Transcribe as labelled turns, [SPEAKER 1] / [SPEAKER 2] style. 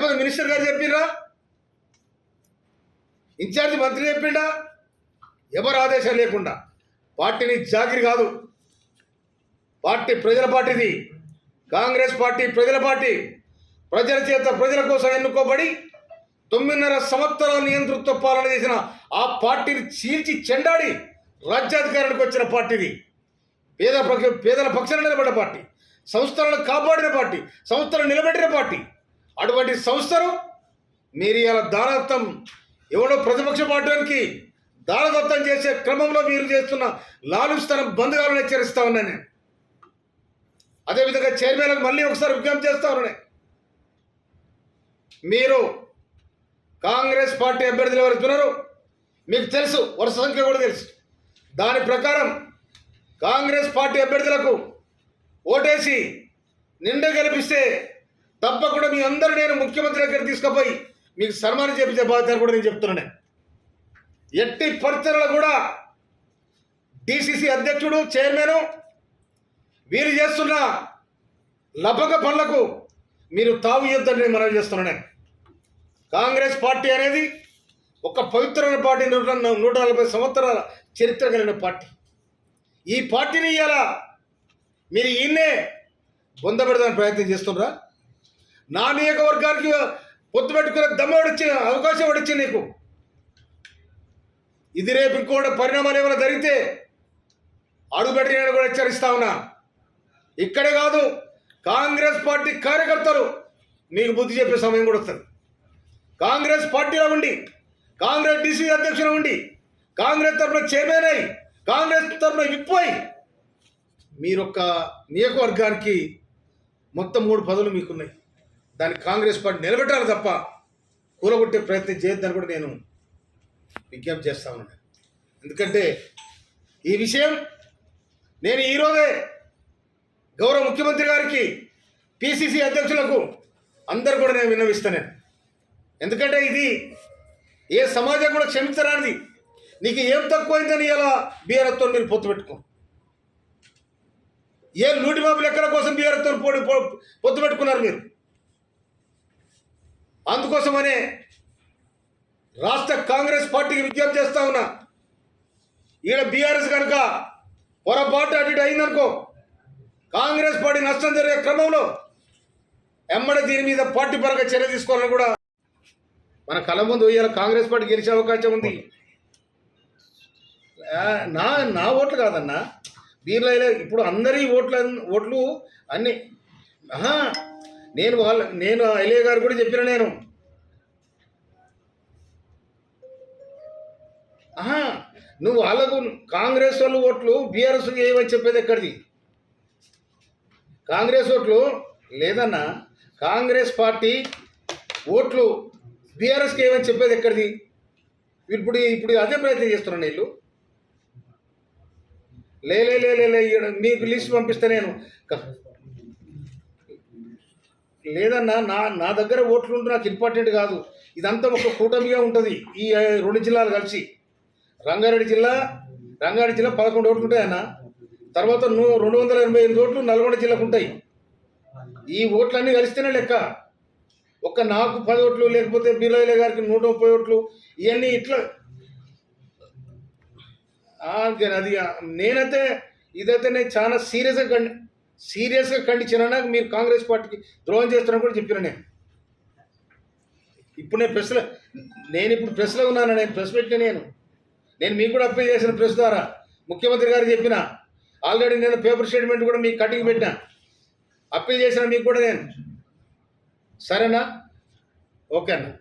[SPEAKER 1] Minister గారు చెప్పిండ్రా? Incharge మంత్రి చెప్పిండా? ఎవరు ఆదేశం లేకుండా? పార్టీని జాగిరి కాదు. పార్టీ ప్రజల పార్టీది. కాంగ్రెస్ పార్టీ ప్రజల పార్టీ. ప్రజల చేత ప్రజల కోసం ఎన్నుకోబడి తొమ్మిదిన్నర సంవత్సరాల నియంతృత్వ పాలన చేసిన ఆ పార్టీని చీల్చి చెండాడి రాజ్యాధికారానికి వచ్చిన పార్టీది. పేద పక్ష పేదల పక్షాన నిలబడ్డ పార్టీ. సంస్థలను కాపాడిన పార్టీ. సంస్థలను నిలబెట్టిన పార్టీ. అటువంటి సంస్థను మీరు ఇలా దానత్వం ఎవడో ప్రతిపక్ష పార్టీకి దానదత్తం చేసే క్రమంలో మీరు చేస్తున్న లాలుస్తనం బంద్ కావాలని హెచ్చరిస్తా ఉన్నా నేను. అదేవిధంగా చైర్మన్లకు మళ్ళీ ఒకసారి విజ్ఞప్తి చేస్తా ఉన్నా మీరు కాంగ్రెస్ పార్టీ అభ్యర్థులు ఎవరుతున్నారు మీకు తెలుసు వరుస సంఖ్య కూడా తెలుసు. దాని ప్రకారం కాంగ్రెస్ పార్టీ అభ్యర్థులకు ఓటేసి నిండా గెలిపిస్తే తప్పకుండా మీ అందరూ నేను ముఖ్యమంత్రి దగ్గర తీసుకుపోయి మీకు సన్మానం చేపించే బాధ్యత కూడా నేను చెప్తున్నాను. ఎట్టి పరిస్థితుల్లో కూడా డిసిసి అధ్యక్షుడు చైర్మన్ వీరు చేస్తున్న లభక పనులకు మీరు తావు యుద్ధం నేను మనవి చేస్తున్నాను. కాంగ్రెస్ పార్టీ అనేది ఒక పవిత్రమైన పార్టీ నూట నూట నలభై సంవత్సరాల చరిత్ర కలిగిన పార్టీ. ఈ పార్టీని ఇవాళ మీరు ఈయన్నే పొందబెడదాని ప్రయత్నం చేస్తున్నారా? నా నియోజకవర్గానికి పొత్తు పెట్టుకునే దమ్మడిచ్చిన అవకాశం ఇచ్చి నీకు? ఇది రేపు ఇంకోటి పరిణామాలు ఏమైనా జరిగితే అడుగుపెట్టి నేను కూడా హెచ్చరిస్తా ఉన్నా. ఇక్కడే కాదు కాంగ్రెస్ పార్టీ కార్యకర్తలు మీకు బుద్ధి చెప్పే సమయం కూడా వస్తుంది. కాంగ్రెస్ పార్టీలో ఉండి కాంగ్రెస్ డిసి అధ్యక్షులు ఉండి కాంగ్రెస్ తరఫున చైర్మన్ అయి కాంగ్రెస్ తరఫున విప్పోయి మీరొక్క నియోజకవర్గానికి మొత్తం మూడు పదవులు మీకున్నాయి. దాన్ని కాంగ్రెస్ పార్టీ నిలబెట్టాలి తప్ప కూలగొట్టే ప్రయత్నం చేయొద్దని కూడా నేను విజ్ఞప్తి చేస్తా ఉన్నాను. ఎందుకంటే ఈ విషయం నేను ఈరోజే గౌరవ ముఖ్యమంత్రి గారికి పిసిసి అధ్యక్షులకు అందరు కూడా నేను విన్నవిస్తాను. ఎందుకంటే ఇది ఏ సమాజం కూడా క్షమించరానిది. నీకు ఏం తక్కువైందని ఇలా బీఆర్ఎస్తో మీరు పొత్తు పెట్టుకో. ఏ నూటి లెక్కల కోసం బీఆర్ఎస్తో పో- పొత్తు పెట్టుకున్నారు మీరు? అందుకోసమనే రాష్ట్ర కాంగ్రెస్ పార్టీకి విజ్ఞప్తి చేస్తా ఉన్నా. ఈడ బీఆర్ఎస్ కనుక పొరపాటు అటు ఇటు అయిందనుకో కాంగ్రెస్ పార్టీ నష్టం జరిగే క్రమంలో ఎమ్మడ దీని మీద పార్టీ పరంగా చర్య తీసుకోవాలని కూడా మన కళ్ళ ముందు ఇవాళ కాంగ్రెస్ పార్టీ గెలిచే అవకాశం ఉంది. నా నా ఓట్లు కాదన్నా. దీనిలో ఇప్పుడు అందరి ఓట్ల ఓట్లు అన్ని ఆహా, నేను వాళ్ళ నేను ఎలియ గారు కూడా చెప్పిన నేను. ఆహా, నువ్వు వాళ్ళకు కాంగ్రెస్ వాళ్ళు ఓట్లు బీఆర్ఎస్ ఏమని చెప్పేది ఎక్కడిది? కాంగ్రెస్ ఓట్లు లేదన్నా కాంగ్రెస్ పార్టీ ఓట్లు బీఆర్ఎస్కి ఏమని చెప్పేది ఎక్కడిది? ఇప్పుడు ఇప్పుడు అదే ప్రయత్నం చేస్తున్నాను వీళ్ళు లే లే లే లే, మీకు లిస్ట్ పంపిస్తే నేను. లేదన్నా నా నా దగ్గర ఓట్లు ఉంటే నాకు ఇంపార్టెంట్ కాదు. ఇదంతా ఒక కూటమిగా ఉంటుంది. ఈ రెండు జిల్లాలు కలిసి. రంగారెడ్డి జిల్లా రంగారెడ్డి జిల్లా పదకొండు ఓట్లు ఉంటాయన్న తర్వాత నూ రెండు వందల ఎనభై ఎనిమిది ఓట్లు నల్గొండ జిల్లాకు ఉంటాయి. ఈ ఓట్లన్నీ కలిస్తేనే లెక్క. ఒక్క నాకు పది ఓట్లు లేకపోతే బీలయ్య గారికి నూట ముప్పై ఓట్లు ఇవన్నీ ఇట్లా. ఆ, అది నేనైతే ఇదైతే నేను చాలా సీరియస్గా సీరియస్గా ఖండించిన మీరు కాంగ్రెస్ పార్టీకి ద్రోహం చేస్తున్నారని కూడా చెప్పిన నేను. ఇప్పుడు నేను ప్రెస్లో నేను ఇప్పుడు ప్రెస్లో ఉన్నాను నేను ప్రెస్ పెట్టిన నేను. నేను మీకు కూడా అప్పీల్ చేసిన ప్రెస్ ద్వారా ముఖ్యమంత్రి గారు చెప్పిన. ఆల్రెడీ నేను పేపర్ స్టేట్మెంట్ కూడా మీకు కటింగ్ పెట్టిన. అప్పీల్ చేసిన మీకు కూడా నేను. సరేనా? ఓకే అన్న.